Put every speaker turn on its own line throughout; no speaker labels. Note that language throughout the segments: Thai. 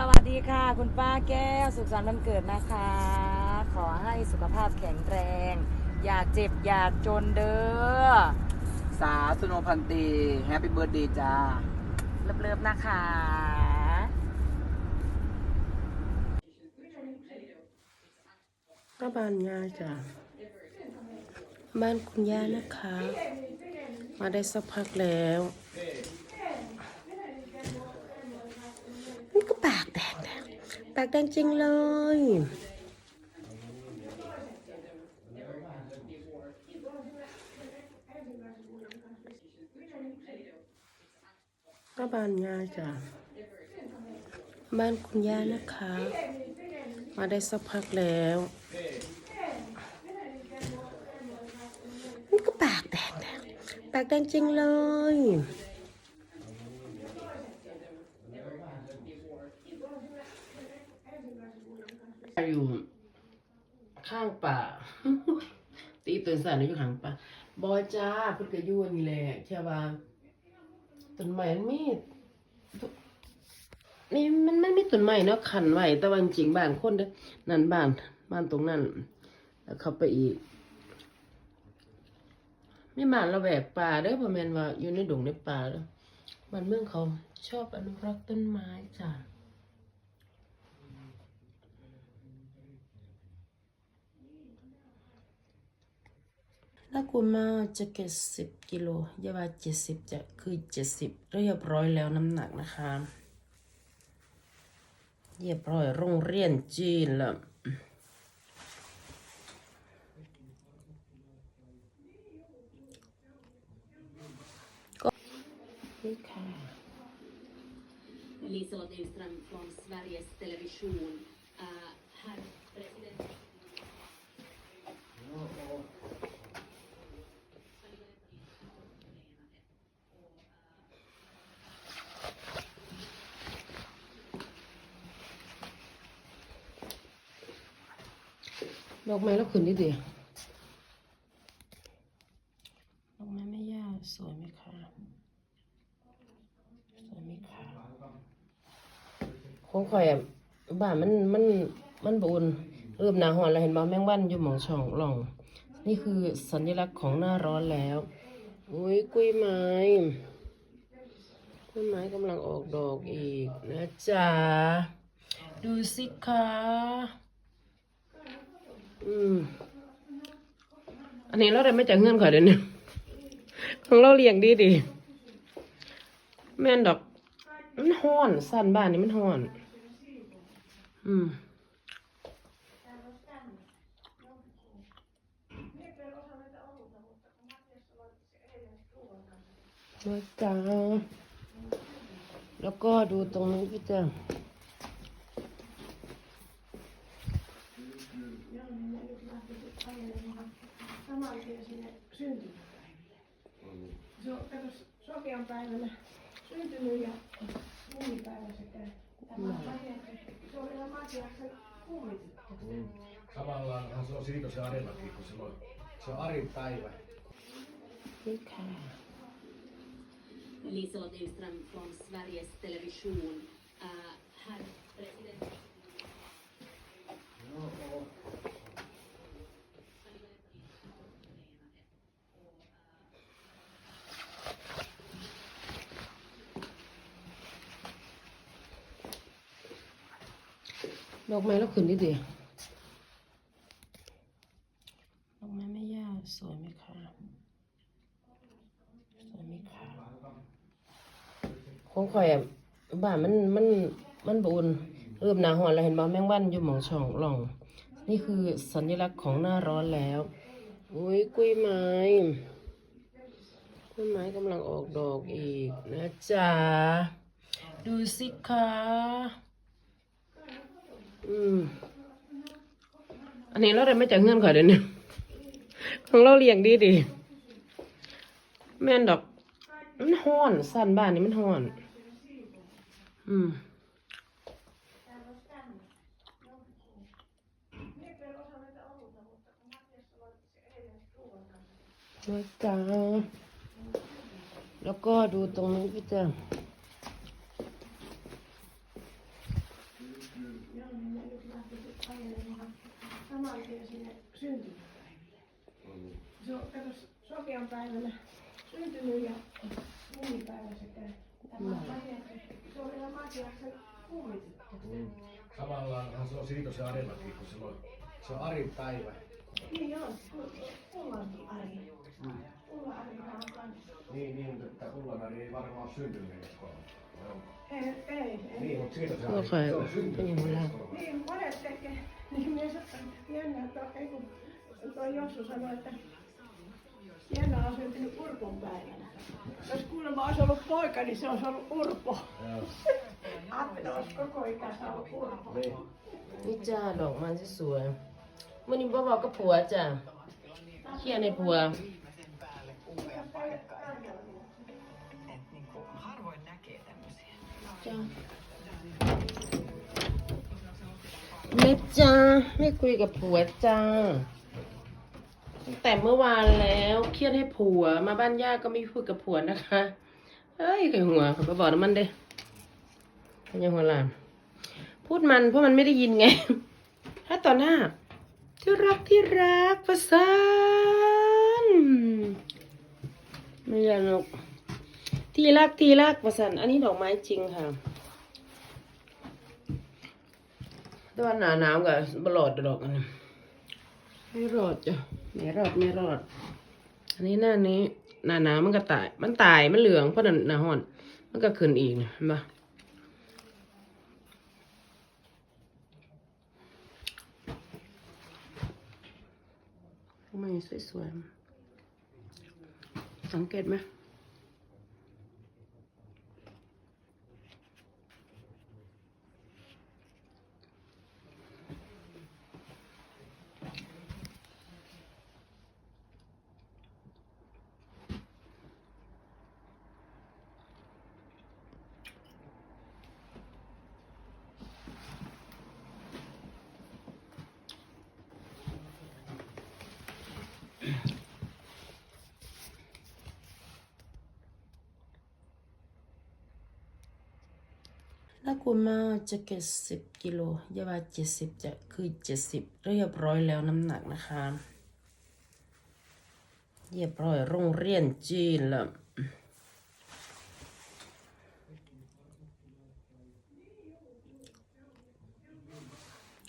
สวัสดีค่ะ คุณป้าแก้ว สุขสันต์วันเกิดนะคะ ขอให้สุขภาพแข็งแรง อย่าเจ็บ อย่าจนเด้อ
สาสุโนพันตีแฮปปี้เบิร์ดเดย์จ้า
เลิฟๆนะคะ
ก็บ้านยายจ้ะบ้านคุณย่านะคะ มาได้สักพักแล้ว นี่ก็ปากแดงแดง ปากแดงจริงเลย ก็บานยายจ้ะบ้านคุณย่านะคะ มาได้สักพักแล้วนี่ก็ปากแดงแดงปากแดงจริงเลย อยู่ข้างป่า ตีตื่นสายอยู่ข้างป่าบอยจ้าเพิ่นก็อยู่นี่แหละใช่ป่ะต้นไม้มันมีนี่มันไม่มีต้นไม้เนาะขันไว้แต่ว่าจริงบ้านคนเด้อนั่นบ้านบ้านตรงนั้นแล้วเข้าไปอีกไม่บ้านเราแหวกป่าเด้อพ่อแม่นว่าอยู่ในดงในป่าเด้อบ้านเมืองเขาชอบอนุรักษ์ต้นไม้จ้ะ ถ้าคุณมาจะเก็ดสิบกิโลยาว่าเจ็ดสิบจะคือเจ็ดสิบเรียบร้อยแล้วน้ำหนักนะคะเรียบร้อยโรงเรียนจีนละก็นี่ค่ะ
Liselott Nyström från Sveriges Television. Uh, herr president.
ดอกไม้แล้วขึ้นนิดเดียวดอกไม้ไม่ยากสวยไหมคะสวยไหมคะของข่อยอะบ้านมันมันมันบุญเริ่มหนาหอนแล้วเห็นบ่แมงวันอยู่หมองช่องหล่อง นี่คือสัญลักษณ์ของหน้าร้อนแล้วอุ้ยกุ้ยไม้กุ้ยไม้กำลังออกดอกอีกนะจ๊ะดูสิคะ อืม อันนี้เราได้ไม่จากเงื่อนข่อยเดี๋ยวนี้ของเราเลี้ยงดีดีแม่นดอก มันห้อนสั้นบ้านนี้มันห้อน อืมมาจ้าแล้วก็ดูตรงนี้พี่จ้ oli, niin nyt mä
saman tien sinne syntymäpäiville. Se on, kato, päivänä syntynyt ja kummipäivä sekä tämä se on ihan Matiaksen kummityttö.
Mm. Se on Siitosen kun se on Arin päivä.
Tykkää.
Liselott från Sveriges Television. Uh, här
ดอกไม้แล้วขึ้นนิดเดียวดอกไม้ไม่ยากสวยไหมคะสวยไหมคะของข่อยอะบ้านมันมันมันบุญเริ่มหนาหอนแล้วเห็นบ่แมงวันอยู่หมองช่องหล่อง นี่คือสัญลักษณ์ของหน้าร้อนแล้วอุ้ยกุ้ยไม้กุ้ยไม้กำลังออกดอกอีกนะจ๊ะดูสิคะ อืม อันนี้เราได้ไม่จากเงื่อนข่อยเดี๋ยวนี้ของเราเลี้ยงดีดี แม่นดอก มันห้อน สั้นบ้านนี้มันห้อน อืมมาจ้าแล้วก็ดูตรงนี้พี่จ้
saman tien sinne syntymäpäiville. Se on, kato, Sofian päivänä syntynyt ja mumipäivä sekä tämä Matiaksen, se on vielä Matiaksen kummityttö.
Samallaanhan se on Siitosen Arellakin, kun se on, se on Arin päivä.
Niin on, mulla on Ari. Mulla Ari on kanssa.
Niin, niin, mutta Kullanari ei varmaan syntynyt edes kolme. Vai onko?
Ei, ei, ei.
Niin, mutta Siitosen Ari,
Okei.
se on syntynyt
Niin,
edes kolme.
Niin, monet tekee. Niin mies, jännä, että ei kun toi Jossu sanoi, että Jenna on syntynyt Urpon päivänä. Jos kuulemma olisi ollut poika, niin se olisi ollut Urpo.
Joo.
Atte olisi koko ikänsä ollut Urpo.
Niin.
นี่จ้าดอกไม้สวยๆวัน จ้าเขียนให้ผัวจ้าไม่จ้าไม่คุยกับผัวจ้าตั้งแต่เมื่อวานแล้วเครียดให้ผัวมาบ้านย่าก็ไม่พูดกับผัวนะคะเอ้ยไก่หัวขาไปบอกน้ำมันเด้ยังหัวลานพูดมันเพราะมันไม่ได้ยินไง ถ้าต่อหน้า ที่รักที่รักประสานไม่ใช่หรอก ที่รักที่รักประสานอันนี้ดอกไม้จริงค่ะแต่ว่าหนาหนาวกับบลอดดอกอันนี้ไม่รอดจ้ะไม่รอดไม่รอด อันนี้หน้านี้หนาหนาวมันก็ตาย มันตายมันเหลืองเพราะนั่นหนาห้อนมันก็ขึ้นอีกเนี่ยเห็นปะไม่สวยๆสังเกตไหม ถ้าคุณมาจะเจ็ดสิบกิโลยาว่าเจ็ดสิบจะคือเจ็ดสิบเรียบร้อยแล้วน้ำหนักนะคะเรียบร้อยโรงเรียนจีนแล้ว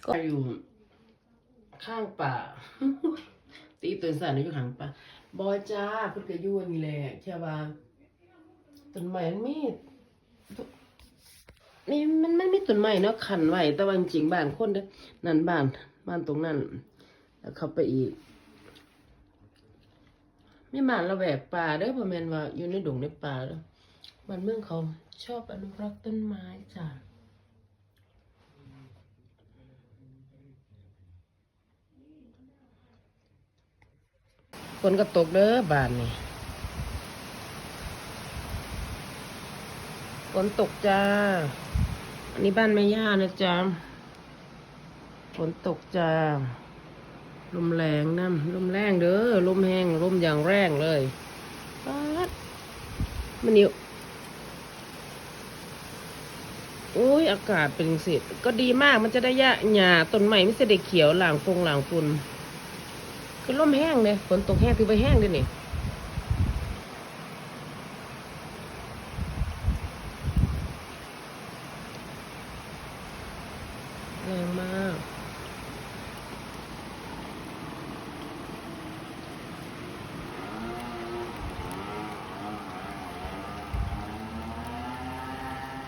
ก็อยู่ข้างป่า ตีตื่นสายอยู่ข้างป่าบอยจ้าเพุทธกยุ่นนี่แหละใช่ป่ะต้นไม้มั นี่มันมันมีต้นไม้เนาะขันไว้แต่ว่าจริงบ้านคนเด้อนั่นบ้านบ้านตรงนั้นแล้วเข้าไปอีกไมีบ้านระแวกป่าเด้อบ่แม่นว่าอยู่ในดงในป่าเด้อบ้านเมืองเขาชอบอนุรักษ์ต้นไม้จ้ะฝนก็ตกเด้อบ้านนี่ ฝนตกจ้า อันนี้บ้านแม่ย่านะจ๊ะ ฝนตกจ้า ลมแรงนะลมแรงเด้อ ลมแห้งลมอย่างแรงเลยป๊าดมันนี่โอ้ยอากาศเป็นสิก็ดีมากมันจะได้หญ้าหญ้าต้นไม้ไม่จะได้เขียวหลางฟงหลางฝุ่นคือลมแห้งเลยฝนตกแห้งถือไปแห้งด้วยนี่ แรงมาก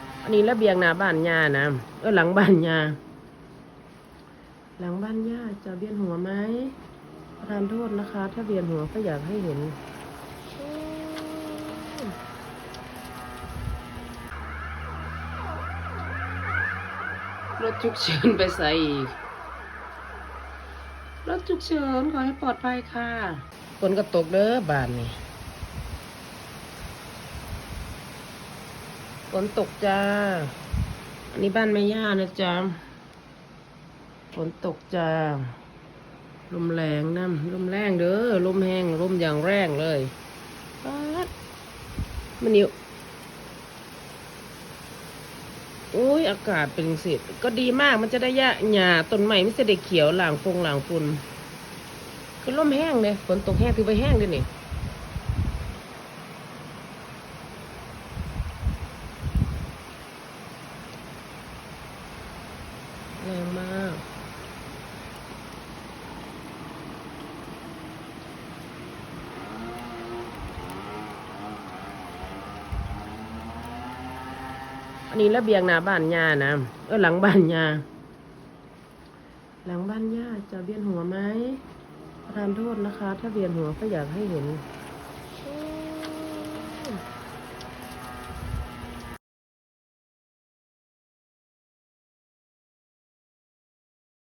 อั นี้ระเบียงหน้าบ้านยานะเออหลังบ้านยาหลังบ้านยาจะเบียนหัวไหมประทานโทษนะคะ ถ้าเบียนหัวก็อยากให้เห็นรถฉุกเฉินไปใส่อีก รถฉุกเฉินขอให้ปลอดภัยค่ะฝนก็ตกเด้อบานนี่ ฝนตกจ้า อันนี้บ้านแม่ย่านะจ๊ะ ฝนตกจ้า ลมแรงนะลมแรงเด้อ ลมแห้งลมอย่างแรงเลยป๊าดมันนี่โอ้ยอากาศเป็นสิก็ดีมากมันจะได้หญ้าหญ้าต้นไม้ไม่จะได้เขียวหลางฟงหลางฝุ่นคือลมแห้งเลยฝนตกแห้งถือไปแห้งด้วยนี่แรงมาก อันนี้ระเบียงหน้าบ้านยานะ เออหลังบ้านยา หลังบ้านย่าจะเวียนหัวไหมประทานโทษนะคะ ถ้าเวียนหัวก็อยากให้เห็น